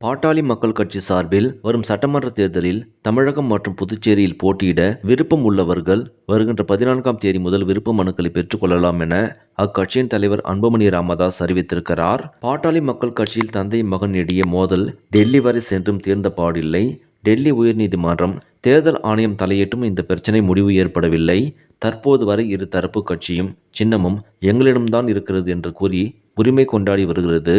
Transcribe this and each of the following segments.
பாட்டாளி மக்கள் கட்சி சார்பில் வரும் சட்டமன்ற தேர்தலில் தமிழகம் மற்றும் புதுச்சேரியில் போட்டியிட விருப்பம் உள்ளவர்கள் வருகின்ற பதினான்காம் தேதி முதல் விருப்ப மனுக்களை பெற்றுக்கொள்ளலாம் என அக்கட்சியின் தலைவர் அன்புமணி ராமதாஸ் அறிவித்திருக்கிறார். பாட்டாளி மக்கள் கட்சியில் தந்தை மகன் இடையே மோதல் டெல்லி வரை சென்றும் தீர்ந்த பாடில்லை. டெல்லி உயர்நீதிமன்றம் தேர்தல் ஆணையம் தலையிட்டும் இந்த பிரச்சனை முடிவு ஏற்படவில்லை. தற்போது வரை இரு தரப்பு கட்சியும் சின்னமும் எங்களிடம்தான் இருக்கிறது என்று கூறி உரிமை கொண்டாடி வருகிறது.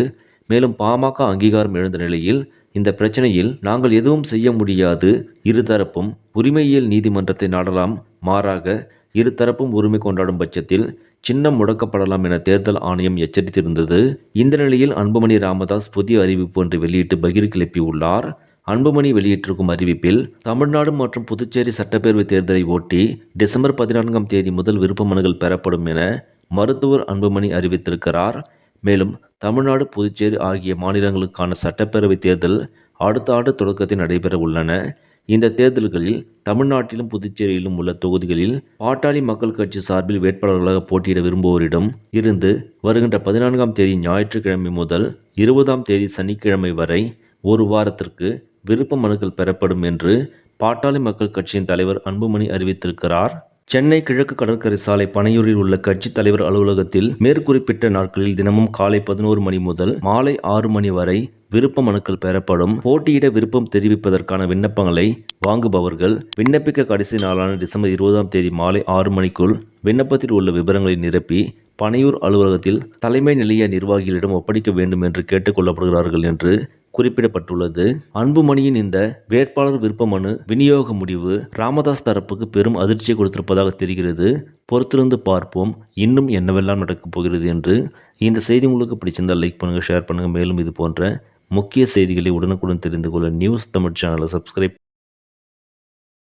மேலும் பாமக அங்கீகாரம் எழுந்த நிலையில் இந்த பிரச்சனையில் நாங்கள் எதுவும் செய்ய முடியாது. இருதரப்பும் உரிமையியல் நீதிமன்றத்தை நாடலாம். மாறாக இருதரப்பும் உரிமை கொண்டாடும் பட்சத்தில் சின்னம் முடக்கப்படலாம் என தேர்தல் ஆணையம் எச்சரித்திருந்தது. இந்த நிலையில் அன்புமணி ராமதாஸ் புதிய அறிவிப்பு ஒன்று வெளியிட்டு பகிர் கிளப்பியுள்ளார். அன்புமணி வெளியிட்டிருக்கும் அறிவிப்பில் தமிழ்நாடு மற்றும் புதுச்சேரி சட்டப்பேரவை தேர்தலை ஒட்டி டிசம்பர் பதினான்காம் தேதி முதல் விருப்ப மனுகள் பெறப்படும் என மருத்துவர் அன்புமணி அறிவித்திருக்கிறார். மேலும் தமிழ்நாடு புதுச்சேரி ஆகிய மாநிலங்களுக்கான சட்டப்பேரவை தேர்தல் அடுத்த ஆண்டு தொடக்கத்தில் நடைபெற உள்ளன. இந்த தேர்தல்களில் தமிழ்நாட்டிலும் புதுச்சேரியிலும் உள்ள தொகுதிகளில் பாட்டாளி மக்கள் கட்சி சார்பில் வேட்பாளர்களாக போட்டியிட விரும்புவோரிடம் இருந்து வருகின்ற பதினான்காம் தேதி ஞாயிற்றுக்கிழமை முதல் இருபதாம் தேதி சனிக்கிழமை வரை ஒரு வாரத்திற்கு விருப்ப மனுக்கள் பெறப்படும் என்று பாட்டாளி மக்கள் கட்சியின் தலைவர் அன்புமணி அறிவித்திருக்கிறார். சென்னை கிழக்கு கடற்கரை சாலை பனையூரில் உள்ள கட்சித் தலைவர் அலுவலகத்தில் மேற்குறிப்பிட்ட நாட்களில் தினமும் காலை பதினோரு மணி முதல் மாலை ஆறு மணி வரை விருப்ப மனுக்கள் பெறப்படும். போட்டியிட விருப்பம் தெரிவிப்பதற்கான விண்ணப்பங்களை வாங்குபவர்கள் விண்ணப்பிக்க கடைசி நாளான டிசம்பர் இருபதாம் தேதி மாலை ஆறு மணிக்குள் விண்ணப்பத்தில் உள்ள விவரங்களை நிரப்பி பனையூர் அலுவலகத்தில் தலைமை நிலைய நிர்வாகிகளிடம் ஒப்படைக்க வேண்டும் என்று கேட்டுக்கொள்ளப்படுகிறார்கள் என்று குறிப்பிடப்பட்டுள்ளது. அன்புமணியின் இந்த வேட்பாளர் விருப்ப மனு விநியோக முடிவு ராமதாஸ் தரப்புக்கு பெரும் அதிர்ச்சியை கொடுத்திருப்பதாக தெரிகிறது. பொறுத்திருந்து பார்ப்போம். இன்னும் என்னவெல்லாம் நடக்கப் போகிறது என்று இந்த செய்தி உங்களுக்கு பிடிச்சிருந்தால் லைக் பண்ணுங்கள் ஷேர் பண்ணுங்கள் மேலும் இது போன்ற முக்கிய செய்திகளை உடனுக்குடன் தெரிந்து கொள்ள நியூஸ் தமிழ் சேனலை சப்ஸ்கிரைப்